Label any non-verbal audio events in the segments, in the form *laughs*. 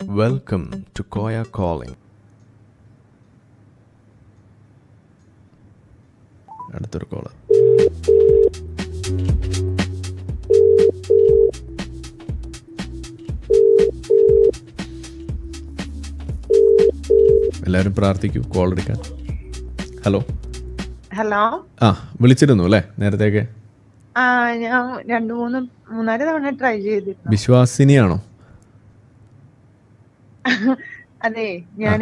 Welcome to Koya calling അടുത്തൊരു caller എല്ലാവരും പ്രാർത്ഥിക്കൂ കോൾ എടുക്കാൻ. ഹലോ ഹലോ ആ വിളിച്ചിരുന്നു അല്ലേ നേരത്തേക്ക്? ആ ഞാൻ രണ്ടു മൂന്ന് മൂന്നാൽ തവണ ട്രൈ ചെയ്തിരുന്നു. വിശ്വാസിനിയാണോ? അതെ ഞാൻ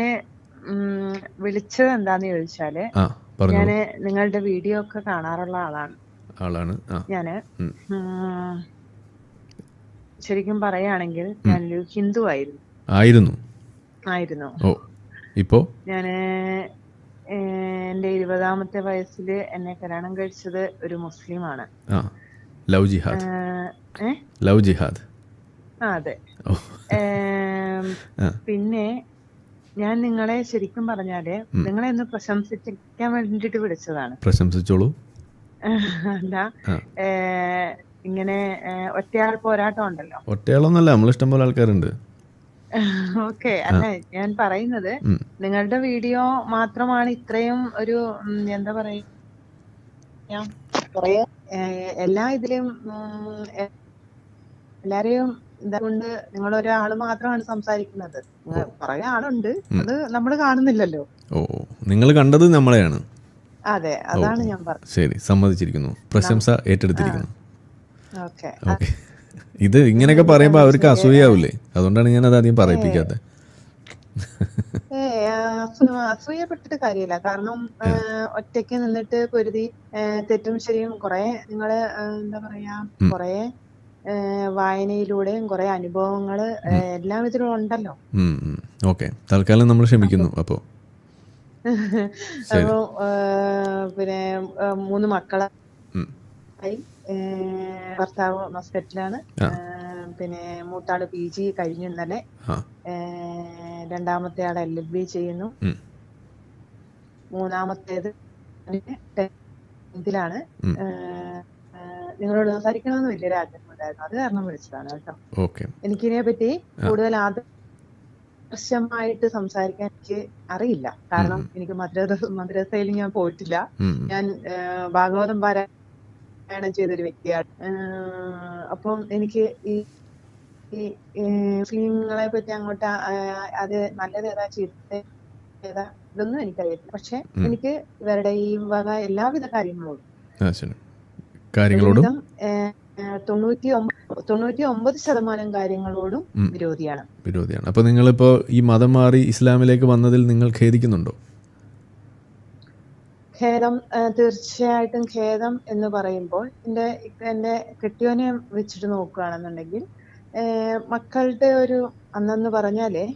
വിളിച്ചത് എന്താന്ന് ചോദിച്ചാൽ ഞാൻ നിങ്ങളുടെ വീഡിയോ ഒക്കെ കാണാറുള്ള ആളാണ്. ആളാണ് ഞാൻ ശരിക്കും പറയുകയാണെങ്കിൽ ഞാനൊരു ഹിന്ദു ആയിരുന്നു. ആയിരുന്നു? ആയിരുന്നു. ഓ ഇപ്പോ? ഞാൻ എന്റെ ഇരുപതാമത്തെ വയസ്സിൽ എന്നെ കല്യാണം കഴിച്ചത് ഒരു മുസ്ലിമാണ്. ലവ് ജിഹാദ്. ഏഹ്, ലവ് ജിഹാദ്. അതെ. പിന്നെ ഞാൻ നിങ്ങളെ ശരിക്കും പറഞ്ഞാൽ നിങ്ങളെ ഒന്ന് പ്രശംസിക്കാൻ വേണ്ടിട്ട് വിളിച്ചതാണ്. പ്രശംസിച്ചോളൂ. അല്ല ഇങ്ങനെ ഒറ്റയാൾ പോരാട്ടം ഉണ്ടല്ലോ. ഒറ്റയാളൊന്നല്ല നമ്മൾ ഇഷ്ടംപോലെ ആൾക്കാരുണ്ട്. ഓക്കെ അല്ല ഞാൻ പറയുന്നത് നിങ്ങളുടെ വീഡിയോ മാത്രമാണ് ഇത്രയും ഒരു എന്താ പറയാ കുറേ ഏ, എല്ലാ ഇതിലും എല്ലാരെയും ഇതുകൊണ്ട് നിങ്ങൾ ഒരാൾ മാത്രമാണ് സംസാരിക്കുന്നത്. പറയാൻ കുറേ ആളുണ്ട്. അത് നമ്മൾ കാണുന്നില്ലല്ലോ. ഓ നിങ്ങൾ കണ്ടത് നമ്മളെയാണ്. അതെ അതാണ് ഞാൻ പറഞ്ഞത്. ശരി സമ്മതിച്ചിരിക്കുന്നു. പ്രശംസ ഏറ്റെടുത്തിരിക്കുന്നു. ഓക്കെ. ഇത് ഇങ്ങനെയൊക്കെ പറയുമ്പോൾ അവർക്ക് അസൂയാവൂലേ അതുകൊണ്ടാണ് ഞാൻ അത് ആദ്യം പറയിപ്പിക്കാത്തത് അസൂ- അസൂയപ്പെട്ടിട്ട് കാര്യമില്ല. കാരണം ഒറ്റയ്ക്ക് നിന്നിട്ട് പൊരുതി തെറ്റും ശരിയും കുറെ നിങ്ങൾ എന്താ പറയാ കുറെ വായനയിലൂടെയും കുറെ അനുഭവങ്ങൾ എല്ലാ ഇതിലും ഉണ്ടല്ലോ. ഓക്കെ. തൽക്കാലം നമ്മൾ ക്ഷമിക്കുന്നു അപ്പോ *laughs* പിന്നെ മൂന്ന് മക്കളെ ഭർത്താവ് മസ്കറ്റിലാണ് പിന്നെ മൂത്താൾ പി ജി കഴിഞ്ഞു തന്നെ രണ്ടാമത്തെ ആൾ എൽ എൽ ബി ചെയ്യുന്നു. മൂന്നാമത്തേത് ഉം. നിങ്ങളോട് സംസാരിക്കണമെന്ന് വലിയൊരു ആഗ്രഹം ഉണ്ടായിരുന്നു അത് കാരണം വിളിച്ചതാണ് കേട്ടോ. എനിക്കിതിനെ പറ്റി കൂടുതൽ ആദർശമായിട്ട് സംസാരിക്കാൻ എനിക്ക് അറിയില്ല. കാരണം എനിക്ക് മദ്രസ മദ്രസയിൽ ഞാൻ പോയിട്ടില്ല. ഞാൻ ഭാഗവതം പാരായണം ചെയ്തൊരു വ്യക്തിയാണ്. അപ്പം എനിക്ക് ഈ ഈ മുസ്ലിങ്ങളെ പറ്റി അങ്ങോട്ട് അത് നല്ലത് ഏതാ ചീത്ത ഏതാ ഇതൊന്നും എനിക്കറിയില്ല പക്ഷെ എനിക്ക് ഇവരുടെ ഈ വക എല്ലാവിധ കാര്യങ്ങളും കാര്യങ്ങളോടും? തൊണ്ണൂറ്റി ഒമ്പ- തൊണ്ണൂറ്റി ഒമ്പത് ശതമാനം കാര്യങ്ങളോടും വിരോധിയാണ്. വിരോധിയാണ്. അപ്പോൾ നിങ്ങളിപ്പോൾ ഈ മതം മാറി ഇസ്ലാമിലേക്ക് വന്നതിൽ നിങ്ങൾ ഖേദിക്കുന്നുണ്ടോ? ഖേദം തീർച്ചയായിട്ടും ഖേദം എന്ന് പറയുമ്പോൾ എന്റെ എന്റെ കെട്ടിയോനെ വെച്ചിട്ട് നോക്കുകയാണെന്നുണ്ടെങ്കിൽ മക്കളുടെ ഒരു അന്നെന്ന് പറഞ്ഞാലേ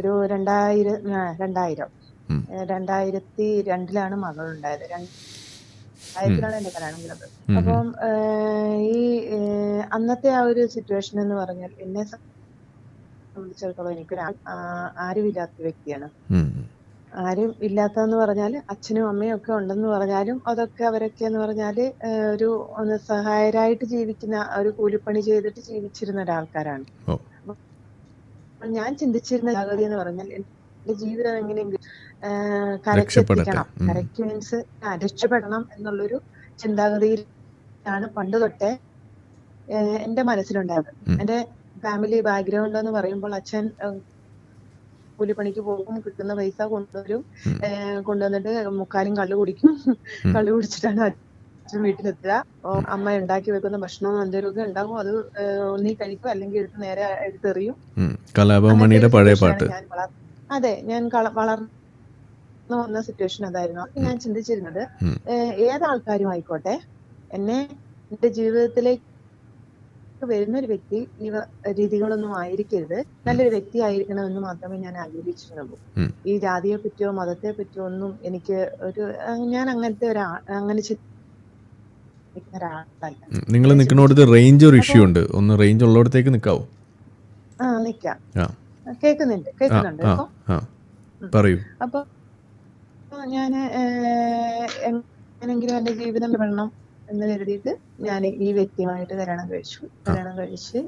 ഒരു രണ്ടായിരം രണ്ടായിരം. രണ്ടായിരത്തി രണ്ടിലാണ് മകൾ ഉണ്ടായത് രണ്ടായിരത്തിലാണ് എന്റെ കല്യാണം കഴിഞ്ഞത് അപ്പം ഈ അന്നത്തെ ആ ഒരു സിറ്റുവേഷൻ എന്ന് പറഞ്ഞാൽ എന്നെ സംബന്ധിച്ചിടത്തോളം എനിക്കൊരു ആരും ഇല്ലാത്ത ആരുമില്ലാത്ത വ്യക്തിയാണ്. ആരും ഇല്ലാത്തതെന്ന് പറഞ്ഞാൽ അച്ഛനും അമ്മയും ഒക്കെ ഉണ്ടെന്ന് പറഞ്ഞാലും അതൊക്കെ അവരൊക്കെ എന്ന് പറഞ്ഞാൽ ഒരു ഒന്ന് സഹായരായിട്ട് ജീവിക്കുന്ന ഒരു കൂലിപ്പണി ചെയ്തിട്ട് ജീവിച്ചിരുന്ന ഒരാൾക്കാരാണ്. ഞാൻ ചിന്തിച്ചിരുന്ന ജാഗ്രത എന്ന് പറഞ്ഞാൽ എന്റെ ജീവിതം എങ്ങനെയെങ്കിലും ഏഹ് കരക്ക് മീൻസ് രക്ഷപ്പെടണം എന്നുള്ളൊരു ചിന്താഗതിയിലാണ് പണ്ട് തൊട്ടേ എന്റെ മനസ്സിലുണ്ടായത് എന്റെ ഫാമിലി ബാക്ക്ഗ്രൗണ്ട് എന്ന് പറയുമ്പോൾ അച്ഛൻ കൂലിപ്പണിക്ക് പോകും കിട്ടുന്ന പൈസ കൊണ്ടുവരും കൊണ്ടുവന്നിട്ട് മുക്കാലും കള്ളു കുടിക്കും. കള്ളു കുടിച്ചിട്ടാണ് അച്ഛൻ വീട്ടിലെത്തുക. അമ്മ ഉണ്ടാക്കി വെക്കുന്ന ഭക്ഷണം എന്തെങ്കിലുമൊക്കെ ഉണ്ടാകും. അത് നീ ഒന്നീ കഴിക്കും അല്ലെങ്കിൽ എടുത്ത് നേരെ എടുത്തെറിയും. പഴയ പാട്ട്. അതെ ഞാൻ കള- വളർന്നു വന്ന സിറ്റുവേഷൻ അതായിരുന്നു. ഞാൻ ചിന്തിച്ചിരുന്നത്. ഏതാൾക്കാരും ആയിക്കോട്ടെ എന്നെ എന്റെ ജീവിതത്തിലേക്ക് വരുന്ന ഒരു വ്യക്തി ഈ രീതികളൊന്നും ആയിരിക്കരുത്. നല്ലൊരു വ്യക്തി ആയിരിക്കണമെന്ന് മാത്രമേ ഞാൻ ആഗ്രഹിച്ചിരുന്നുള്ളൂ ഈ ജാതിയെ പറ്റിയോ മതത്തെ പറ്റിയോ ഒന്നും എനിക്ക് ഒരു ഞാൻ അങ്ങനത്തെ ഒരാ അങ്ങനെ നിങ്ങൾ നിൽക്കുന്നിടത്ത് റേഞ്ച് ഒരു ഇഷ്യൂ ഉണ്ട്. ഒന്ന് റേഞ്ച് ഉള്ളിടത്തേക്ക് നിൽക്കാവോ? ആ നിക്കാം. ആ. കേൾക്കുന്നുണ്ട് കേൾക്കുന്നുണ്ട് പറയൂ. അപ്പൊ ഞാൻ എങ്ങനെങ്കിലും എന്റെ ജീവിതം വിടണം എന്ന് കരുതിയിട്ട് ഞാൻ ഈ വ്യക്തിയുമായിട്ട് കല്യാണം കഴിച്ചു. കല്യാണം കഴിച്ച്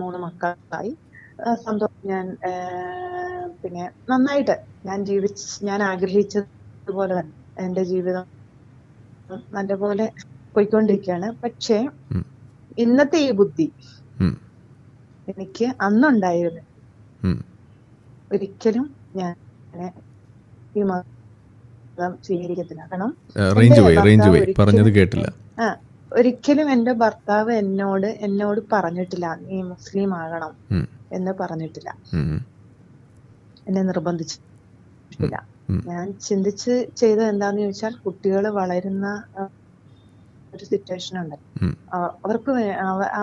മൂന്ന് മക്കളായി. സന്തോഷം ഞാൻ പിന്നെ നന്നായിട്ട് ഞാൻ ജീവിച്ച് ഞാൻ ആഗ്രഹിച്ചതുപോലെ തന്നെ എന്റെ ജീവിതം നല്ലപോലെ പോയിക്കൊണ്ടിരിക്കുകയാണ്. പക്ഷേ ഇന്നത്തെ ഈ ബുദ്ധി എനിക്ക് അന്നുണ്ടായിരുന്നു. ഒരിക്കലും ഞാൻ ഈ മതം സ്വീകരിക്കത്തില്ല. കാരണം റേഞ്ച് പോയി റേഞ്ച് പോയി. പറഞ്ഞത് കേട്ടില്ല. ആ ഒരിക്കലും എന്റെ ഭർത്താവ് എന്നോട് എന്നോട് പറഞ്ഞിട്ടില്ല നീ മുസ്ലിം ആകണം എന്ന് പറഞ്ഞിട്ടില്ല. എന്നെ നിർബന്ധിച്ചിട്ടില്ല. ഞാൻ ചിന്തിച്ച് ചെയ്തത് എന്താന്ന് ചോദിച്ചാൽ കുട്ടികൾ വളരുന്ന ഒരു സിറ്റുവേഷൻ ഉണ്ട്. അവർക്ക്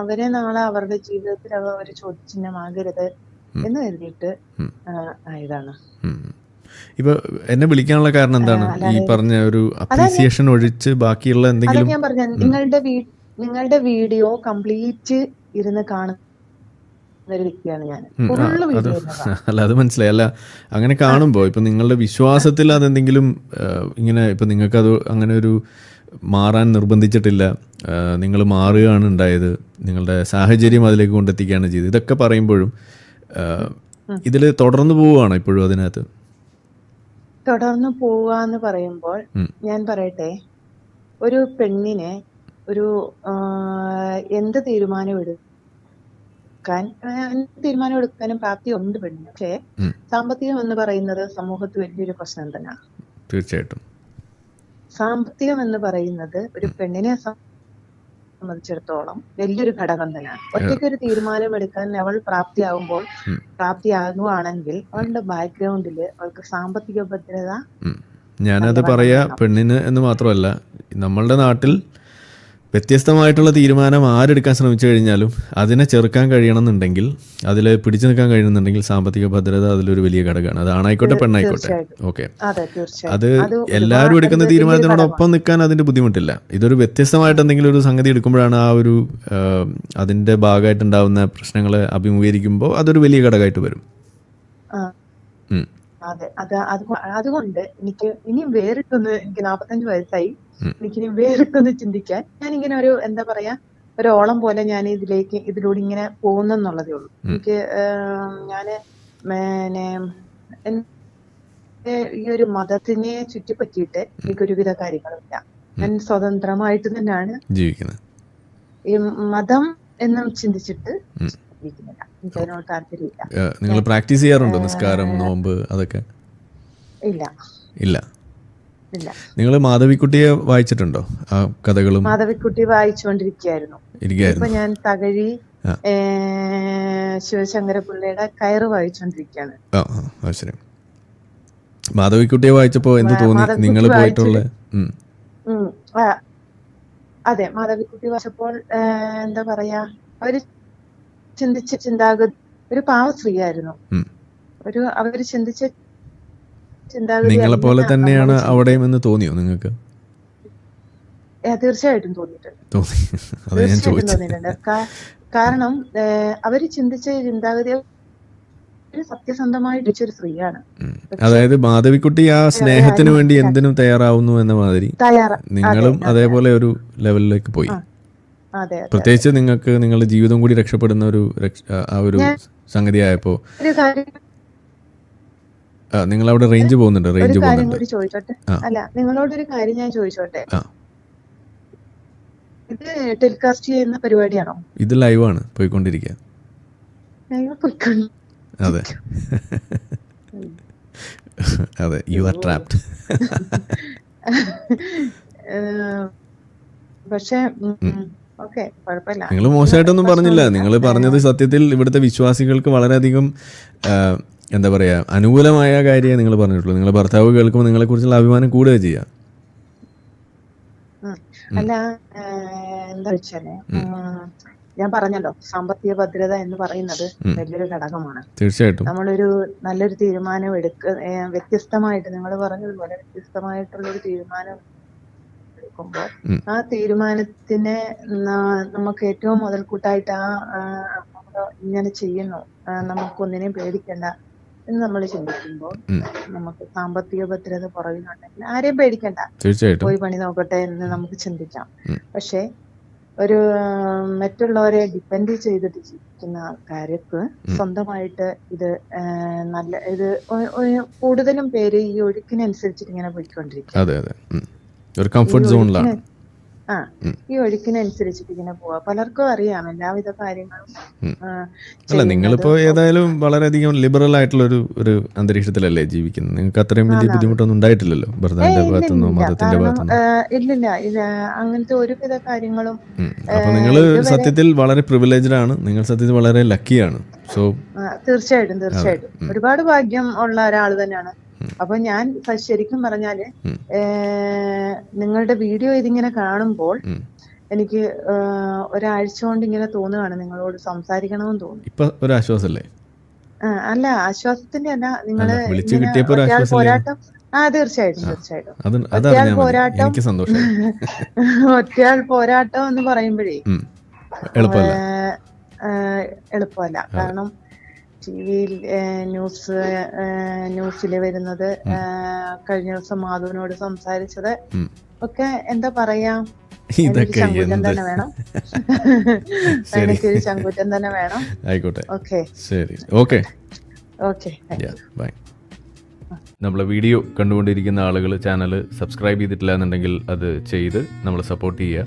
അവരെ നാളെ അവരുടെ ജീവിതത്തിൽ അവർ ഒരു ചോദ്യചിഹ്നമാകരുത്. എന്ന് കരുതിയിട്ട് ആയതാണ്. ഇപ്പൊ എന്നെ വിളിക്കാനുള്ള കാരണം എന്താണ്? ഈ പറഞ്ഞ ഒരു അപ്രീസിയേഷൻ ഒഴിച്ച് ബാക്കിയുള്ള എന്തെങ്കിലും ഞാൻ പറഞ്ഞ നിങ്ങളുടെ നിങ്ങളുടെ വീഡിയോ കംപ്ലീറ്റ് ഇരുന്ന് *laughs* കാണും. അല്ല അത് മനസ്സിലായി. അല്ല അങ്ങനെ കാണുമ്പോൾ ഇപ്പൊ നിങ്ങളുടെ വിശ്വാസത്തിൽ അതെന്തെങ്കിലും ഇങ്ങനെ ഇപ്പൊ നിങ്ങൾക്ക് അത് അങ്ങനെ ഒരു മാറാൻ നിർബന്ധിച്ചിട്ടില്ല നിങ്ങൾ മാറുകയാണ് ഉണ്ടായത് നിങ്ങളുടെ സാഹചര്യം അതിലേക്ക് കൊണ്ടെത്തിക്കുകയാണ് ചെയ്തത്. ഇതൊക്കെ പറയുമ്പോഴും ഇതിൽ തുടർന്ന് പോവുകയാണോ ഇപ്പോഴും അതിനകത്ത്? തുടർന്ന് പോവാന്ന് പറയുമ്പോൾ ഞാൻ പറയട്ടെ ഒരു പെണ്ണിനെ ഒരു എന്ത് തീരുമാനം എടുക്കാൻ തീരുമാനം എടുക്കാനും പ്രാപ്തി ഉണ്ട് പെണ്ണിന്. പക്ഷേ സാമ്പത്തികം എന്ന് പറയുന്നത് സമൂഹത്തിൽ വലിയൊരു പ്രശ്നം തന്നെയാണ്. തീർച്ചയായിട്ടും. സാമ്പത്തികം എന്ന് പറയുന്നത് ഒരു പെണ്ണിനെ സംബന്ധിച്ചിടത്തോളം വലിയൊരു ഘടകം തന്നെയാണ് ഒറ്റയ്ക്ക് ഒരു തീരുമാനം എടുക്കാൻ അവൾ പ്രാപ്തിയാകുമ്പോൾ. പ്രാപ്തിയാകുവാണെങ്കിൽ അവളുടെ ബാക്ക്ഗ്രൗണ്ടിൽ അവൾക്ക് സാമ്പത്തിക ഭദ്രത. ഞാനത് പറയാ. പെണ്ണിന് എന്ന് മാത്രമല്ല നമ്മളുടെ നാട്ടിൽ വ്യത്യസ്തമായിട്ടുള്ള തീരുമാനം ആരെടുക്കാൻ ശ്രമിച്ചു കഴിഞ്ഞാലും അതിനെ ചെറുക്കാൻ കഴിയണമെന്നുണ്ടെങ്കിൽ അതിൽ പിടിച്ചു നിൽക്കാൻ കഴിയണമെന്നുണ്ടെങ്കിൽ സാമ്പത്തിക ഭദ്രത അതിലൊരു വലിയ ഘടകമാണ്. അത് ആണായിക്കോട്ടെ പെണ്ണായിക്കോട്ടെ. ഓക്കെ. അതെ എല്ലാവരും എടുക്കുന്ന തീരുമാനത്തിനോടൊപ്പം നിൽക്കാൻ അതിന്റെ ബുദ്ധിമുട്ടില്ല. ഇതൊരു വ്യത്യസ്തമായിട്ട് എന്തെങ്കിലും ഒരു സംഗതി എടുക്കുമ്പോഴാണ് ആ ഒരു അതിന്റെ ഭാഗമായിട്ടുണ്ടാവുന്ന പ്രശ്നങ്ങളെ അഭിമുഖീകരിക്കുമ്പോൾ അതൊരു വലിയ ഘടകമായിട്ട് വരും. അതെ. അത് അത് അതുകൊണ്ട് എനിക്ക് ഇനിയും വേറിട്ടൊന്ന് എനിക്ക് നാപ്പത്തഞ്ച് വയസ്സായി. ഉം. എനിക്ക് ഇനി വേറിട്ടൊന്ന് ചിന്തിക്കാൻ ഞാൻ ഇങ്ങനെ ഒരു എന്താ പറയാ ഒരു ഓളം പോലെ ഞാൻ ഇതിലേക്ക് ഇതിലൂടെ ഇങ്ങനെ പോകുന്നെന്നുള്ളതേ ഉള്ളൂ. എനിക്ക് ഞാൻ പിന്നെ ഈ ഒരു മതത്തിനെ ചുറ്റിപ്പറ്റിയിട്ട് എനിക്കൊരുവിധ കാര്യങ്ങളില്ല ഞാൻ സ്വതന്ത്രമായിട്ട് തന്നെയാണ് ജീവിക്കുന്നത്. ഈ മതം എന്നും ചിന്തിച്ചിട്ട്. ജീവിക്കുന്നില്ല. എനിക്ക് അതിനോട് താല്പര്യമില്ല. നിങ്ങൾ പ്രാക്ടീസ് ചെയ്യാറുണ്ടോ നിസ്കാരം നോമ്പ് അതൊക്കെ? ഇല്ല. ഇല്ല. നിങ്ങൾ മാധവിക്കുട്ടിയെ വായിച്ചിട്ടുണ്ടോ? ആ കഥകളും മാധവിക്കുട്ടി വായിച്ചുകൊണ്ടിരിക്കുകയായിരുന്നു. ഇപ്പൊ ഞാൻ തകഴി ശിവശങ്കരപിള്ളയുടെ കയറ് വായിച്ചുകൊണ്ടിരിക്കുകയാണ്. ശരി. മാധവിക്കുട്ടിയെ വായിച്ചപ്പോ എന്ത് തോന്നി? നിങ്ങൾ പോയിട്ടുള്ള. അതെ. മാധവിക്കുട്ടി വായിച്ചപ്പോൾ എന്താ പറയാ അവർ ചിന്തിച്ച ചിന്താഗതി ഒരു പാവ സ്ത്രീയായിരുന്നു. ആയിരുന്നു ഒരു അവർ ചിന്തിച്ച ചിന്താഗതി നിങ്ങളെ പോലെ തന്നെയാണ് അവിടെയും എന്ന് തോന്നിയോ നിങ്ങൾക്ക്? തീർച്ചയായിട്ടും തോന്നിയിട്ടുണ്ട്. *laughs* തോന്നിയിട്ടുണ്ട്. കാരണം അവർ ചിന്തിച്ച ചിന്താഗതി സത്യസന്ധമായിട്ട് ഒരു സ്ത്രീയാണ്. അതായത് മാധവിക്കുട്ടി ആ സ്നേഹത്തിന് വേണ്ടി എന്തിനും തയ്യാറാവുന്നു എന്ന മാതിരി നിങ്ങളും അതേപോലെ ഒരു ലെവലിലേക്ക് പോയി. പ്രത്യേകിച്ച് നിങ്ങൾക്ക് നിങ്ങളുടെ ജീവിതം കൂടി രക്ഷപ്പെടുന്ന ഒരു ആ- ഒരു സംഗതി ആയപ്പോ ഒരു നിങ്ങൾ അവിടെ റേഞ്ച് പോകുന്നുണ്ട് റേഞ്ച് പോകുന്നുണ്ട്. അല്ല നിങ്ങളോടൊരു കാര്യം ഞാൻ ചോദിച്ചോട്ടെ? ഇത് ടെലികാസ്റ്റ് ചെയ്യുന്ന പരിപാടിയാണോ? ഇത് ലൈവാണ് പോയിക്കൊണ്ടിരിക്കുക ഞങ്ങൾ പൊയ്ക്കൊണ്ട് അതെ. അതെ യു ആർ ട്രാപ്ഡ് പക്ഷേ നിങ്ങൾ മോശമായിട്ടൊന്നും പറഞ്ഞില്ല. നിങ്ങൾ പറഞ്ഞത് സത്യത്തിൽ ഇവിടുത്തെ വിശ്വാസികൾക്ക് വളരെയധികം എന്താ പറയാ അനുകൂലമായ കാര്യമേ നിങ്ങൾ പറഞ്ഞിട്ടുള്ളൂ. നിങ്ങൾ ഭർത്താവ് കേൾക്കുമ്പോൾ നിങ്ങളെ കുറിച്ചുള്ള അഭിമാനം കൂടുക ചെയ്യാം. അല്ല എന്താ വെച്ചാൽ ഞാൻ പറഞ്ഞല്ലോ സാമ്പത്തിക ഭദ്രത എന്ന് പറയുന്നത് വലിയൊരു ഘടകമാണ്. തീർച്ചയായിട്ടും. നമ്മളൊരു നല്ലൊരു തീരുമാനം എടുക്ക വ്യത്യസ്തമായിട്ട് നിങ്ങൾ പറഞ്ഞതുപോലെ വ്യത്യസ്തമായിട്ടുള്ള ഒരു തീരുമാനം എടുക്കുമ്പോൾ ആ തീരുമാനത്തിനെ നമുക്ക് ഏറ്റവും മുതൽക്കൂട്ടായിട്ട് ആ ഇങ്ങനെ ചെയ്യുന്നു. നമുക്ക് നമുക്കൊന്നിനെയും പേടിക്കണ്ട എന്ന് നമ്മൾ ചിന്തിക്കുമ്പോൾ നമുക്ക് സാമ്പത്തിക ഭദ്രത പുറകിലുണ്ടെങ്കിൽ ആരെയും പേടിക്കണ്ട. പോയി പണി നോക്കട്ടെ എന്ന് നമുക്ക് ചിന്തിക്കാം. പക്ഷേ ഒരു മറ്റുള്ളവരെ ഡിപ്പെൻഡ് ചെയ്തിട്ട് ജീവിക്കുന്ന ആൾക്കാർക്ക് സ്വന്തമായിട്ട് ഇത് നല്ല ഇത് കൂടുതലും പേര് ഈ ഒഴുക്കിനനുസരിച്ചിട്ട് ഇങ്ങനെ പോയിക്കൊണ്ടിരിക്കും. ഒരു കംഫർട്ട് സോണിലാണ് ആ ഈ ഒഴുക്കിനനുസരിച്ചിട്ട് ഇങ്ങനെ പോവാ. പലർക്കും അറിയാം എല്ലാവിധ കാര്യങ്ങളും. അല്ല. നിങ്ങളിപ്പോ ഏതായാലും വളരെയധികം ലിബറൽ ആയിട്ടുള്ള ഒരു ഒരു അന്തരീക്ഷത്തിലല്ലേ ജീവിക്കുന്നത്? നിങ്ങൾക്ക് അത്രയും വലിയ ബുദ്ധിമുട്ടൊന്നും ഉണ്ടായിട്ടില്ലല്ലോ? ഭർത്താവിന്റെ ഭാഗത്തുനിന്നോ. മതത്തിന്റെ ഭാഗത്തുനിന്നോ ഇല്ലില്ല. അങ്ങനത്തെ ഒരുവിധ കാര്യങ്ങളും. അപ്പൊ നിങ്ങൾ സത്യത്തിൽ വളരെ പ്രിവിലേജ്ഡ് ആണ്. നിങ്ങൾ സത്യത്തിൽ വളരെ ലക്കിയാണ് സോ തീർച്ചയായിട്ടും തീർച്ചയായിട്ടും. ഒരുപാട് ഭാഗ്യം ഉള്ള ഒരാൾ തന്നെയാണ്. അപ്പൊ ഞാൻ ശരിക്കും പറഞ്ഞാൽ നിങ്ങളുടെ വീഡിയോ ഇതിങ്ങനെ കാണുമ്പോൾ എനിക്ക് ഒരാഴ്ച കൊണ്ട് ഇങ്ങനെ തോന്നുകയാണ് നിങ്ങളോട് സംസാരിക്കണമെന്ന് തോന്നുന്നു. ഇപ്പൊ അല്ല ആശ്വാസത്തിന്റെ അല്ല നിങ്ങൾ? പോരാട്ടം ആ തീർച്ചയായിട്ടും തീർച്ചയായിട്ടും. ഒറ്റയാൾ പോരാട്ടം *laughs* ഒറ്റയാൾ പോരാട്ടം എന്ന് പറയുമ്പോഴേ എളുപ്പമല്ല. കാരണം ടി വിയിൽ ന്യൂസ് ന്യൂസിൽ വരുന്നത്. കഴിഞ്ഞ ദിവസം മാധുവിനോട് സംസാരിച്ചത്. ഒക്കെ എന്താ പറയാ? ഇതൊക്കെ. എനിക്കൊരു ചങ്കൂറ്റം *laughs* തന്നെ വേണം. ആയിക്കോട്ടെ. ഓക്കെ. ശരി. ഓക്കെ. ഓക്കെ. ബൈ നമ്മളെ വീഡിയോ കണ്ടുകൊണ്ടിരിക്കുന്ന ആളുകൾ ചാനൽ സബ്സ്ക്രൈബ് ചെയ്തിട്ടില്ല എന്നുണ്ടെങ്കിൽ അത് ചെയ്ത് നമ്മളെ സപ്പോർട്ട് ചെയ്യുക.